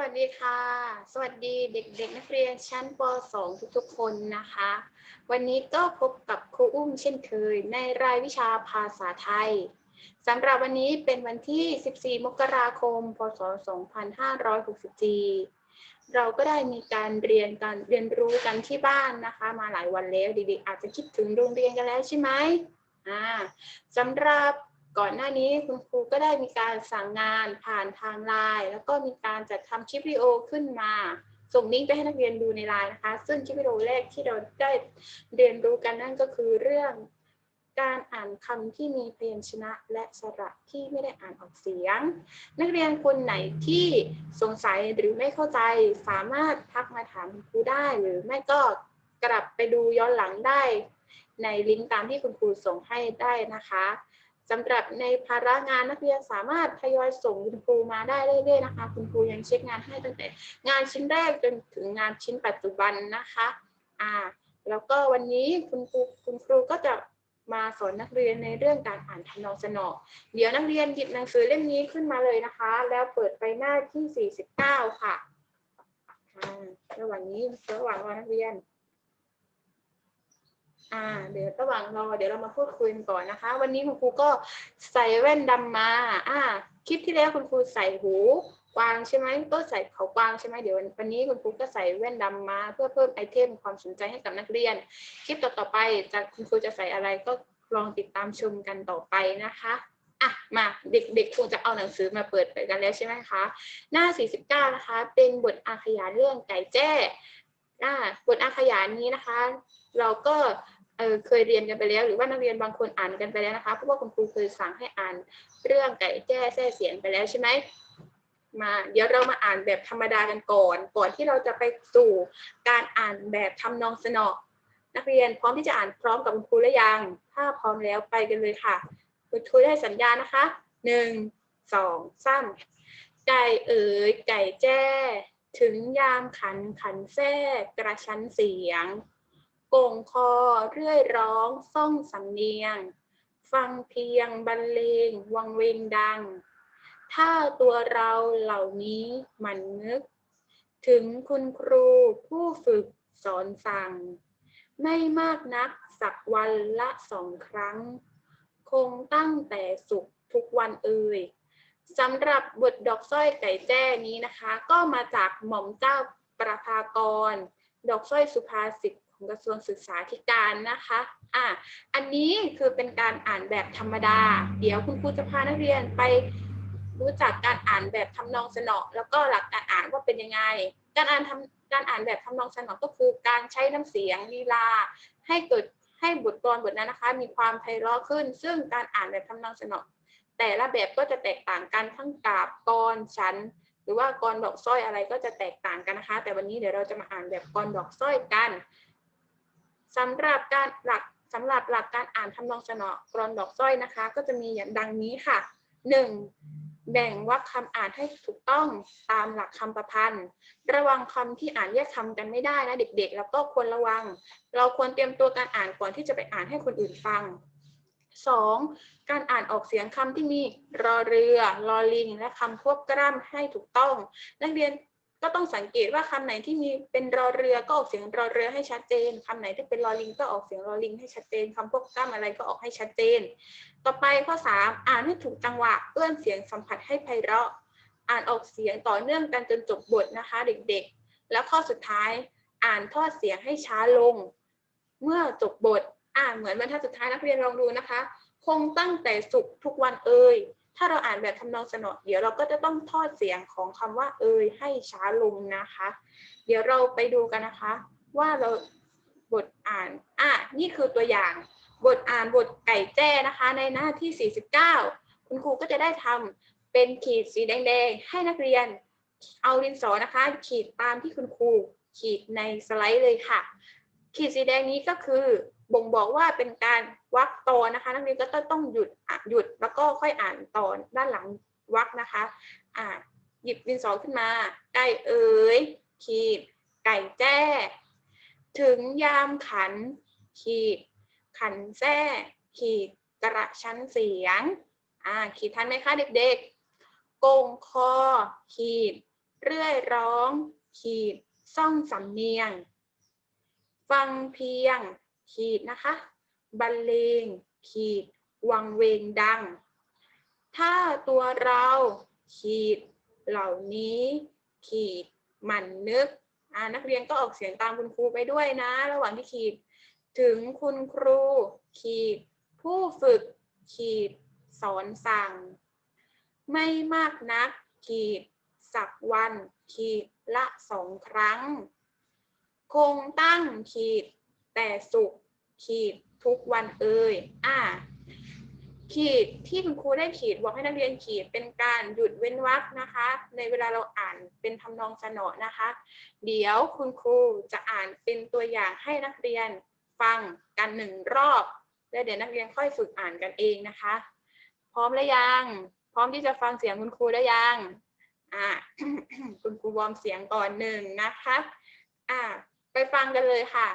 วัสดีค่ะ สวัสดีเด็กๆ นักเรียนชั้นป .2 ทุกๆ คนนะคะ วันนี้ก็พบกับครูอุ้มเช่นเคย ในรายวิชาภาษาไทยสำหรับวันนี้เป็นวันที่ 14 มกราคม พศ 2564 เราก็ได้มีการเรียนการเรียนรู้กันที่บ้านนะคะ มาหลายวันแล้วเด็กๆอาจจะคิดถึงโรงเรียนกันแล้วใช่ไหมอ่าสำหรับ ก่อนหน้านี้คุณครูก็ได้มีการสั่งงานผ่านทางไลน์แล้วก็มีการจัดทำคลิปวิดีโอขึ้นมา ส่งลิงก์ไปให้นักเรียนดูในไลน์นะคะ ซึ่งคลิปวิดีโอแรกที่เราได้เรียนรู้กันนั่นก็คือเรื่องการอ่านคำที่มีพยัญชนะและสระที่ไม่ได้อ่านออกเสียง นักเรียนคนไหนที่สงสัยหรือไม่เข้าใจสามารถทักมาถามคุณครูได้ หรือไม่ก็กลับไปดูย้อนหลังได้ ในลิงก์ตามที่คุณครูส่งให้ได้นะคะ สำหรับในภาระงานนักเรียนสามารถทยอยส่งคุณครูมาได้เรื่อยๆนะคะ คุณครูยังเช็คงานให้ตั้งแต่ งานชิ้นแรกจนถึงงานชิ้นปัจจุบันนะคะอ่าแล้วก็วันนี้คุณครูคุณครูก็จะมาสอนนักเรียนในเรื่องการอ่านทำนองสนอ เดี๋ยวนักเรียนหยิบหนังสือเล่มนี้ขึ้นมาเลยนะคะ แล้วเปิดไปหน้าที่ 49 ค่ะอ่าระหว่างนี้ระหว่างรอนักเรียน อ่าเดี๋ยวระหว่างรอเดี๋ยวเรามาพูดคุยกันก่อนนะคะ วันนี้คุณครูก็ใส่แว่นดำมา อ่า คลิปที่แล้วคุณครูใส่หูกวางใช่ไหมก็ใส่เขากวางใช่ไหมเดี๋ยววันนี้คุณครูก็ใส่แว่นดำมา เพื่อเพิ่มไอเทมความสนใจให้กับนักเรียน คลิปต่อๆไปจะคุณครูจะใส่อะไรก็ลองติดตามชมกันต่อไปนะคะอะมาเด็กๆคงจะเอาหนังสือมาเปิดไปกันแล้วใช่ไหมคะ หน้า 49 นะคะ เป็นบทอาขยานเรื่องไก่แจ้อ่าบทอาขยานนี้นะคะ เราก็ เออเคยเรียนกันไปแล้ว หรือว่านักเรียนบางคนอ่านกันไปแล้วนะคะเพราะว่าคุณครูเคยสั่งให้อ่านเรื่องไก่แจ้แท้เสียงไปแล้วใช่ไหมมาเดี๋ยวเรามาอ่านแบบธรรมดากันก่อน ก่อนที่เราจะไปสู่การอ่านแบบทำนองสนอนักเรียนพร้อมที่จะอ่านพร้อมกับคุณครูหรือยัง ถ้าพร้อมแล้วไปกันเลยค่ะ คุณครูได้สัญญาณนะคะหนึ่งสองสามไก่เอ๋ยไก่แจ้ ถึงยามขันขันแท้กระชั้นเสียง โก่งคอเรื่อยร้องซ่องสำเนียง ฟังเพียงบรรเลง วังเวงดัง ถ้าตัวเราเหล่านี้มันนึก ถึงคุณครูผู้ฝึกสอนสั่ง ไม่มากนักสักวันละสองครั้ง คงตั้งแต่สุขทุกวันเอ่ยสำหรับบทดอกสร้อยไก่แจ้นี้นะคะ ก็มาจากหม่อมเจ้าประภากร ดอกสร้อยสุภาษิต ของกระทรวงศึกษาธิการนะคะอะอันนี้คือเป็นการอ่านแบบธรรมดา เดี๋ยวคุณครูจะพานักเรียนไปรู้จักการอ่านแบบทำนองสนอ แล้วก็หลักการอ่านว่าเป็นยังไง การอ่านทำการอ่านแบบทำนองสนอก็คือการใช้น้ำเสียงลีลา ให้เกิดให้บทกลอนบทนั้นนะคะ มีความไพเราะขึ้น ซึ่งการอ่านแบบทำนองสนอ แต่ละแบบก็จะแตกต่างกันทั้งกาบกรชั้นหรือว่ากรดอกสร้อยอะไรก็จะแตกต่างกันนะคะ แต่วันนี้เดี๋ยวเราจะมาอ่านแบบกรดอกสร้อยกัน สำหรับการหลักสำหรับหลักการอ่านทำนองสนอกรอนดอกสร้อยนะคะ ก็จะมีอย่างดังนี้ค่ะ 1. แบ่งวรรคคำอ่านให้ถูกต้องตามหลักคำประพันธ์ ระวังคำที่อ่านแยกคำกันไม่ได้นะเด็กๆ แล้วก็ควรระวัง เราควรเตรียมตัวการอ่านก่อนที่จะไปอ่านให้คนอื่นฟัง 2. การอ่านออกเสียงคำที่มีรอเรือ รอลิง และคำควบกล้ำให้ถูกต้อง นักเรียน ก็ต้องสังเกตว่าคำไหนที่มีเป็นรอเรือก็ออกเสียงรอเรือให้ชัดเจนคำไหนที่เป็นรอลิงก็ออกเสียงรอลิงให้ชัดเจนคำควบกล้ำอะไรก็ออกให้ชัดเจน ต่อไปข้อ 3 อ่านให้ถูกจังหวะเอื้อนเสียงสัมผัสให้ไพเราะ อ่านออกเสียงต่อเนื่องกันจนจบบทนะคะเด็กๆ แล้วข้อสุดท้ายอ่านทอดเสียงให้ช้าลง เมื่อจบบทอ่านเหมือนบรรทัดสุดท้ายนักเรียนลองดูนะคะ คงตั้งแต่สุขทุกวันเอ่ย ถ้าเราอ่านแบบทำนองสนอเดี๋ยวเราก็จะต้องทอดเสียงของคำว่าเอ่ยให้ช้าลงนะคะ เดี๋ยวเราไปดูกันนะคะ ว่าเราบทอ่านอะนี่คือตัวอย่าง บทอ่านบทไก่แจ้นะคะ ในหน้าที่ 49 คุณครูก็จะได้ทำเป็นขีดสีแดงๆ ให้นักเรียนเอาดินสอนะคะ ขีดตามที่คุณครูขีดในสไลด์เลยค่ะ ขีดสีแดงนี้ก็คือ บ่งบอกว่าเป็นการวรรคตอนนะคะ นักเรียนก็ต้องหยุดหยุดแล้วก็ค่อยอ่านตอนด้านหลังวรรคนะคะอ่าหยิบดินสอขึ้นมาไก่เอ๋ยขีด ไก่แจ้ ถึงยามขัน ขีด ขันแท้ขีดกระชั้นเสียงอ่าขีดทันไหมคะเด็กๆโกงคอ ขีด เรื่อยร้อง ขีด ซ่องสำเนียง ฟังเพียง ขีดนะคะ บรรเลง ขีด วังเวงดัง ถ้าตัวเราขีดเหล่านี้ ขีดหมันนึกนักเรียนก็ออกเสียงตามคุณครูไปด้วยนะ ระหว่างที่ขีด ถึงคุณครู ขีด ผู้ฝึก ขีด สอนสั่ง ไม่มากนัก ขีด สักวัน ขีดละสองครั้ง คงตั้งขีด แต่สุขขีดทุกวันเอ่ยอ่า ขีดที่คุณครูได้ขีดบอกให้นักเรียนขีดเป็นการหยุดเว้นวรรคนะคะ ในเวลาเราอ่านเป็นทำนองสนอนะคะ เดี๋ยวคุณครูจะอ่านเป็นตัวอย่างให้นักเรียนฟังกันหนึ่งรอบ แล้วเดี๋ยวนักเรียนค่อยฝึกอ่านกันเองนะคะ พร้อมแล้วยัง พร้อมที่จะฟังเสียงคุณครูได้ยังอ่าคุณครูวอร์มเสียงก่อนหนึ่งนะคะ อ่า ไปฟังกันเลยค่ะ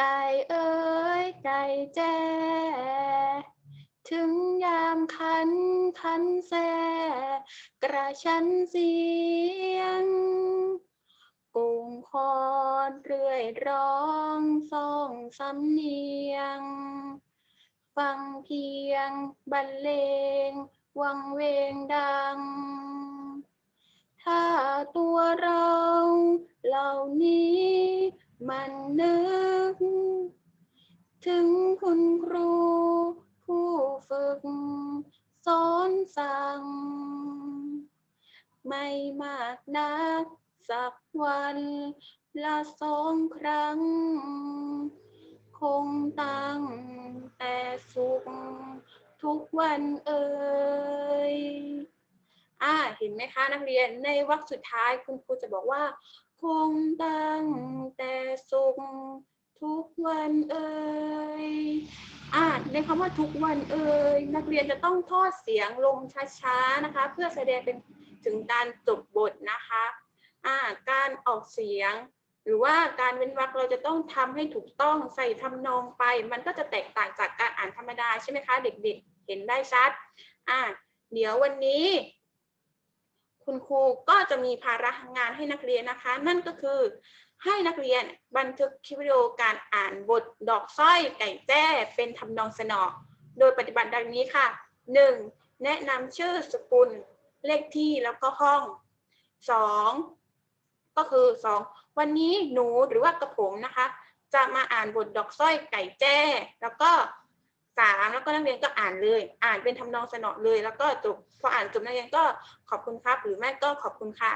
ไก่เอ้ยไก่แจ้ถึงยามคันคันแสกระชันเสียงกุงคอนเรื่อยร้องสองสำเนียง ฟังเพียงบรรเลง วังเวงดัง ถ้าตัวเราเหล่านี้ มันนึก ถึงคุณครูผู้ฝึก สอนสั่ง ไม่มากนักสักวันละสองครั้ง คงตั้งแต่สุขทุกวันเอ่ยอ่าเห็นไหมคะนักเรียนในวรรคสุดท้ายคุณครูจะบอกว่า คงตั้งแต่สุขทุกวันเอ่ยอ่าในคำว่าทุกวันเอ่ยนักเรียนจะต้องทอดเสียงลงช้าๆนะคะ เพื่อแสดงเป็นถึงการจบบทนะคะอ่าการออกเสียง หรือว่าการเว้นวรรคเราจะต้องทำให้ถูกต้องใส่ทำนองไป มันก็จะแตกต่างจากการอ่านธรรมดาใช่ไหมคะ เด็กๆเห็นได้ชัดอ่าเดี๋ยววันนี้ คุณครูก็จะมีภาระงานให้นักเรียนนะคะ นั่นก็คือให้นักเรียนบันทึกคลิปวิดีโอการอ่านบทดอกสร้อยไก่แจ้เป็นทำนองสนอ โดยปฏิบัติดังนี้ค่ะ 1. แนะนำชื่อสกุล เลขที่แล้วก็ห้อง 2. ก็คือ 2. วันนี้หนูหรือว่ากระผมนะคะ จะมาอ่านบทดอกสร้อยไก่แจ้ แล้วก็ สามแล้วก็นักเรียนก็อ่านเลย อ่านเป็นทำนองสนอเลย แล้วก็จบพออ่านจบนักเรียนก็ขอบคุณครับ หรือไม่ก็ขอบคุณค่ะ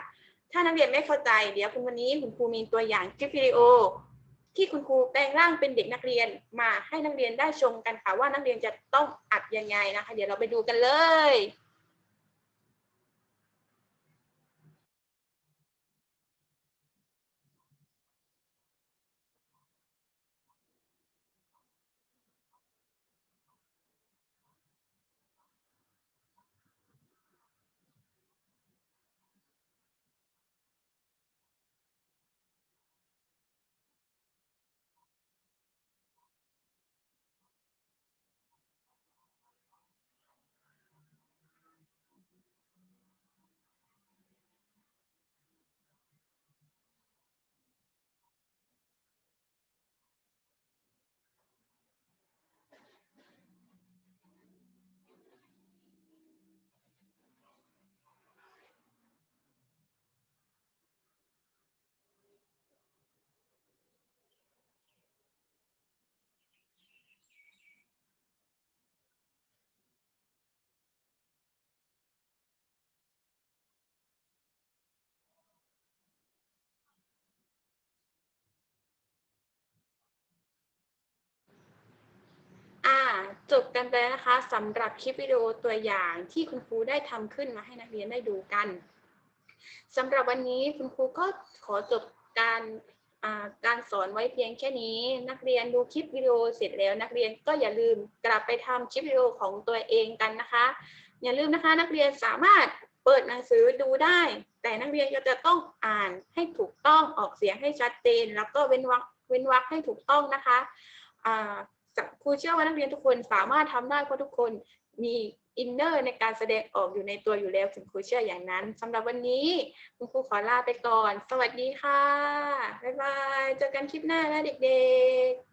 ถ้านักเรียนไม่เข้าใจเดี๋ยวคุณวันนี้คุณครูมีตัวอย่างคลิปวิดีโอ ที่คุณครูแปลงร่างเป็นเด็กนักเรียนมาให้นักเรียนได้ชมกันค่ะว่านักเรียนจะต้องอัดยังไงนะคะ เดี๋ยวเราไปดูกันเลย อ่าจบกันไปแล้วนะคะสำหรับคลิปวิดีโอตัวอย่างที่คุณครูได้ทำขึ้นมาให้นักเรียนได้ดูกันสำหรับวันนี้คุณครูก็ขอจบการการสอนไว้เพียงแค่นี้ นักเรียนดูคลิปวิดีโอเสร็จแล้ว นักเรียนก็อย่าลืมกลับไปทำคลิปวิดีโอของตัวเองกันนะคะ อย่าลืมนะคะ นักเรียนสามารถเปิดหนังสือดูได้ แต่นักเรียนก็จะต้องอ่านให้ถูกต้องออกเสียงให้ชัดเจน แล้วก็เว้นวรรคเว้นวรรคให้ถูกต้องนะคะ ครูเชื่อว่านักเรียนทุกคนสามารถทำได้เพราะทุกคนมีอินเนอร์ในการแสดงออกอยู่ในตัวอยู่แล้วถึงครูเชื่ออย่างนั้นสำหรับวันนี้คุณครูขอลาไปก่อน สวัสดีค่ะ บ๊ายบาย เจอกันคลิปหน้านะเด็กๆ